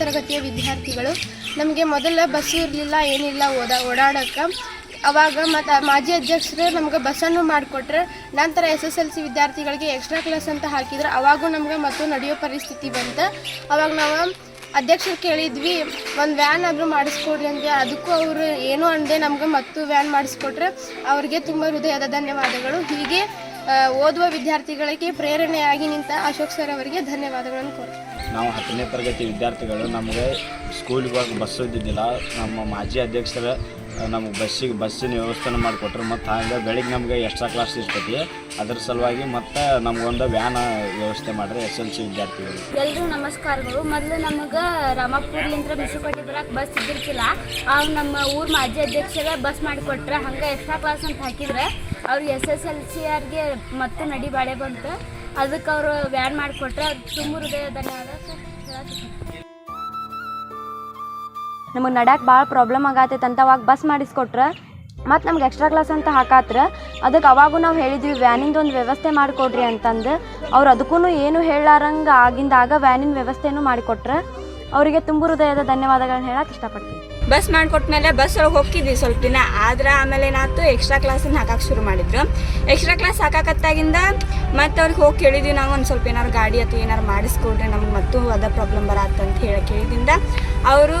ತರಗತಿಯ ವಿದ್ಯಾರ್ಥಿಗಳು. ನಮಗೆ ಮೊದಲ ಬಸ್ಸು ಇರಲಿಲ್ಲ, ಏನಿಲ್ಲ, ಓದ ಓಡಾಡೋಕ್ಕೆ ಅವಾಗ ಮತ್ತು ಮಾಜಿ ಅಧ್ಯಕ್ಷರು ನಮ್ಗೆ ಬಸ್ಸನ್ನು ಮಾಡಿಕೊಟ್ರೆ. ನಂತರ ಎಸ್ ಎಸ್ ಎಲ್ ಸಿ ವಿದ್ಯಾರ್ಥಿಗಳಿಗೆ ಎಕ್ಸ್ಟ್ರಾ ಕ್ಲಾಸ್ ಅಂತ ಹಾಕಿದ್ರು. ಅವಾಗೂ ನಮ್ಗೆ ಮತ್ತು ನಡೆಯೋ ಪರಿಸ್ಥಿತಿ ಬಂತು. ಅವಾಗ ನಾವು ಅಧ್ಯಕ್ಷರು ಕೇಳಿದ್ವಿ, ಒಂದು ವ್ಯಾನ್ ಆದರೂ ಮಾಡಿಸ್ಕೊಡ್ರಿ ಅಂತ ಅದಕ್ಕೂ ಅವರು ಏನೂ ಅಂದೆ ನಮ್ಗೆ ಮತ್ತು ವ್ಯಾನ್ ಮಾಡಿಸ್ಕೊಟ್ರೆ. ಅವ್ರಿಗೆ ತುಂಬ ಹೃದಯದ ಧನ್ಯವಾದಗಳು. ಹೀಗೆ ಓದುವ ವಿದ್ಯಾರ್ಥಿಗಳಿಗೆ ಪ್ರೇರಣೆಯಾಗಿ ನಿಂತ ಅಶೋಕ್ ಸರ್ ಅವರಿಗೆ ಧನ್ಯವಾದಗಳನ್ನು ಕೋರ್ತೀನಿ ನಾವು ಹತ್ತನೇ ತರಗತಿ ವಿದ್ಯಾರ್ಥಿಗಳು, ನಮಗೆ ಸ್ಕೂಲಿಗೆ ಹೋಗಿ ಬಸ್ ಇದ್ದಿದ್ದಿಲ್ಲ. ನಮ್ಮ ಮಾಜಿ ಅಧ್ಯಕ್ಷರು ನಮಗೆ ಬಸ್ಸಿಗೆ ಬಸ್ಸಿನ ವ್ಯವಸ್ಥೆನ ಮಾಡಿಕೊಟ್ರು. ಮತ್ತು ಹಂಗೆ ಬೆಳಿಗ್ಗೆ ನಮಗೆ ಎಕ್ಸ್ಟ್ರಾ ಕ್ಲಾಸ್ ಇರ್ತೈತಿ. ಅದ್ರ ಸಲುವಾಗಿ ಮತ್ತು ನಮಗೊಂದು ವ್ಯಾನ್ ವ್ಯವಸ್ಥೆ ಮಾಡ್ರಿ ಎಸ್ ಎಲ್ ಸಿ ವಿದ್ಯಾರ್ಥಿಗಳು. ಎಲ್ಲರೂ ನಮಸ್ಕಾರಗಳು. ಮೊದಲು ನಮಗೆ ರಾಮಪುರ್ಲಿಂದ ಮಿಶುಕೋಟೆ ಬರಕ್ಕೆ ಬಸ್ ಇದ್ದಿರ್ತಿಲ್ಲ. ಆಗ ನಮ್ಮ ಊರ್ ಮಾಜಿ ಅಧ್ಯಕ್ಷರ ಬಸ್ ಮಾಡಿಕೊಟ್ರೆ. ಹಂಗೆ ಎಕ್ಸ್ಟ್ರಾ ಕ್ಲಾಸ್ ಅಂತ ಹಾಕಿದ್ರೆ ಅವ್ರಿಗೆ ಎಸ್ ಎಸ್ ಎಲ್ ಸಿ ಆರ್ಗೆ ಮತ್ತೆ ನಡಿ ಬಾಳೆ ಬಂತು. ಅದಕ್ಕೆ ಅವರು ವ್ಯಾನ್ ಮಾಡಿಕೊಟ್ರೆ ಅದು ತುಂಬ ಹೃದಯ ಧನ್ಯವಾದ ನಮಗೆ ನಡ್ಯಾಕೆ ಭಾಳ ಪ್ರಾಬ್ಲಮ್ ಆಗತ್ತೈತೆ ಅಂತ ಅವಾಗ ಬಸ್ ಮಾಡಿಸ್ಕೊಟ್ರೆ, ಮತ್ತು ನಮ್ಗೆ ಎಕ್ಸ್ಟ್ರಾ ಕ್ಲಾಸ್ ಅಂತ ಹಾಕಾತ್ರ ಅದಕ್ಕೆ ಅವಾಗೂ ನಾವು ಹೇಳಿದ್ವಿ ವ್ಯಾನಿಂದ ಒಂದು ವ್ಯವಸ್ಥೆ ಮಾಡಿಕೊಡ್ರಿ ಅಂತಂದು. ಅವ್ರು ಅದಕ್ಕೂ ಏನು ಹೇಳಾರಂಗೆ ಆಗಿಂದಾಗ ವ್ಯಾನಿನ ವ್ಯವಸ್ಥೆನೂ ಮಾಡಿಕೊಟ್ರೆ. ಅವರಿಗೆ ತುಂಬ ಹೃದಯದ ಧನ್ಯವಾದಗಳನ್ನ ಹೇಳಕ್ಕೆ ಇಷ್ಟಪಡ್ತೀನಿ. ಬಸ್ ಮಾಡಿಕೊಟ್ಮೇಲೆ ಬಸ್ ಒಳಗೆ ಹೋಗ್ತಿದ್ವಿ ಸ್ವಲ್ಪ ದಿನ. ಆದ್ರೆ ಆಮೇಲೆ ಏನಾಯ್ತು? ಎಕ್ಸ್ಟ್ರಾ ಕ್ಲಾಸ್ ಹಾಕಕ್ಕೆ ಶುರು ಮಾಡಿದ್ರು. ಎಕ್ಸ್ಟ್ರಾ ಕ್ಲಾಸ್ ಹಾಕಾಕತ್ತಾಗಿಂದ ಮತ್ತೆ ಅವ್ರಿಗೆ ಹೋಗಿ ಕೇಳಿದ್ವಿ. ನಾವು ಒಂದು ಸ್ವಲ್ಪ ಏನಾರು ಗಾಡಿ ಅಥವಾ ಏನಾರು ಮಾಡಿಸ್ಕೊಡ್ರಿ ನಮ್ಗೆ ಮತ್ತೂ ಅದ ಪ್ರಾಬ್ಲಮ್ ಬರತ್ತ ಅಂತ ಹೇಳಿ ಕೇಳಿದಿಂದ ಅವರು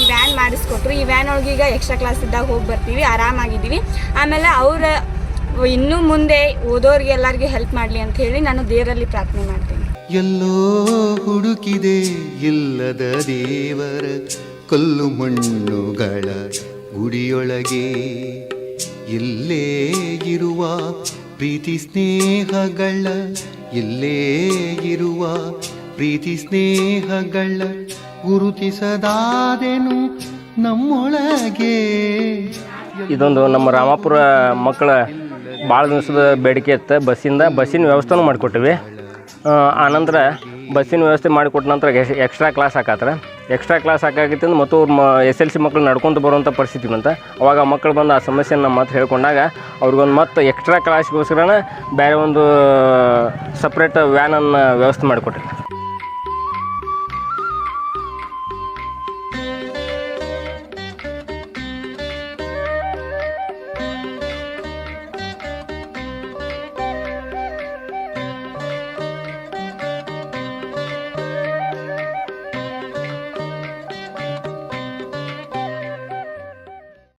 ಈ ವ್ಯಾನ್ ಮಾಡಿಸ್ಕೊಟ್ರು. ಈ ವ್ಯಾನ್ ಒಳಗೆ ಈಗ ಎಕ್ಸ್ಟ್ರಾ ಕ್ಲಾಸ್ ಇದ್ದಾಗ ಹೋಗಿ ಬರ್ತೀವಿ. ಆರಾಮಾಗಿದ್ದೀವಿ. ಆಮೇಲೆ ಅವ್ರ, ಇನ್ನೂ ಮುಂದೆ ಓದೋರಿಗೆ ಎಲ್ಲರಿಗೆ ಹೆಲ್ಪ್ ಮಾಡಲಿ ಅಂತ ಹೇಳಿ ನಾನು ದೇವರಲ್ಲಿ ಪ್ರಾರ್ಥನೆ ಮಾಡ್ತೀನಿ. ಎಲ್ಲೋ ಹುಡುಕಿದೆ ಇಲ್ಲದ ದೇವರ ಕಲ್ಲು ಮಣ್ಣುಗಳ ಗುಡಿಯೊಳಗೆ. ಇಲ್ಲೇ ಇರುವ ಪ್ರೀತಿ ಸ್ನೇಹಗಳ, ಇಲ್ಲೇ ಇರುವ ಪ್ರೀತಿ ಸ್ನೇಹಗಳ ಗುರುತಿಸದಾದೆನು ನಮ್ಮೊಳಗೆ. ಇದೊಂದು ನಮ್ಮ ರಾಮಾಪುರ ಮಕ್ಕಳ ಭಾಳ ದಿವಸದ ಬೇಡಿಕೆ ಇತ್ತು. ಬಸ್ಸಿಂದ, ಬಸ್ಸಿನ ವ್ಯವಸ್ಥೆನೂ ಮಾಡಿಕೊಟ್ಟಿವಿ. ಆನಂತರ ಬಸ್ಸಿನ ವ್ಯವಸ್ಥೆ ಮಾಡಿಕೊಟ್ಟ ನಂತರ ಎಕ್ಸ್ಟ್ರಾ ಕ್ಲಾಸ್ ಹಾಕತ್ರ. ಎಕ್ಸ್ಟ್ರಾ ಕ್ಲಾಸ್ ಹಾಕಾಗಿತ್ತು ಮತ್ತು ಅವ್ರು ಮ ಎಸ್ ಎಲ್ ಸಿ ಮಕ್ಕಳು ನಡ್ಕೊತ ಬರುವಂಥ ಪರಿಸ್ಥಿತಿ ಬಂತ. ಅವಾಗ ಮಕ್ಕಳು ಬಂದು ಆ ಸಮಸ್ಯೆನ ನಮ್ಮ ಮತ್ತೆ ಹೇಳ್ಕೊಂಡಾಗ ಅವ್ರಿಗೊಂದು ಮತ್ತು ಎಕ್ಸ್ಟ್ರಾ ಕ್ಲಾಸ್ಗೋಸ್ಕರನೇ ಬೇರೆ ಒಂದು ಸಪ್ರೇಟ್ ವ್ಯಾನನ್ನು ವ್ಯವಸ್ಥೆ ಮಾಡಿಕೊಟ್ಟಿವಿ